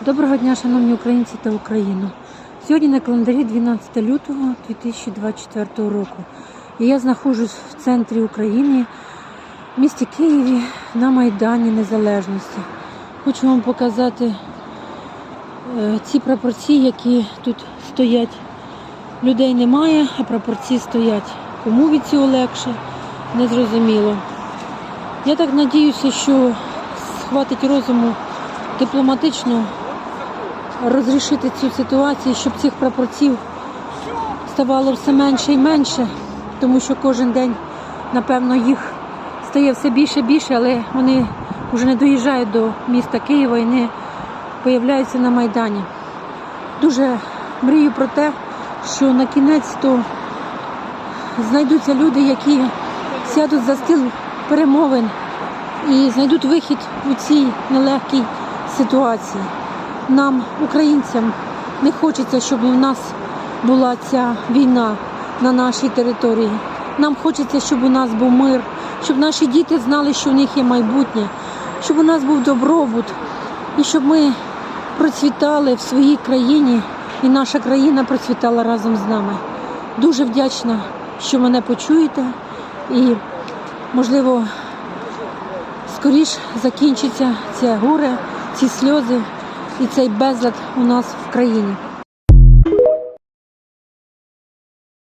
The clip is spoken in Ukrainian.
Доброго дня, шановні українці та Україну. Сьогодні на календарі 12 лютого 2024 року. І я знаходжусь в центрі України, в місті Києві, на Майдані Незалежності. Хочу вам показати е, ці прапорці, які тут стоять. Людей немає, а прапорці стоять. Кому від цього легше, незрозуміло. Я так надіюся, що схватить розуму дипломатично розрішити цю ситуацію, щоб цих прапорців ставало все менше і менше, тому що кожен день, напевно, їх стає все більше і більше, але вони вже не доїжджають до міста Києва і не появляються на Майдані. Дуже мрію про те, що на кінець то знайдуться люди, які сядуть за стіл перемовин і знайдуть вихід у цій нелегкій ситуації. Нам, українцям, не хочеться, щоб у нас була ця війна на нашій території. Нам хочеться, щоб у нас був мир, щоб наші діти знали, що в них є майбутнє, щоб у нас був добробут і щоб ми процвітали в своїй країні і наша країна процвітала разом з нами. Дуже вдячна, що мене почуєте і, можливо, скоріш закінчиться це горе, ці сльози і цей безлад у нас в країні.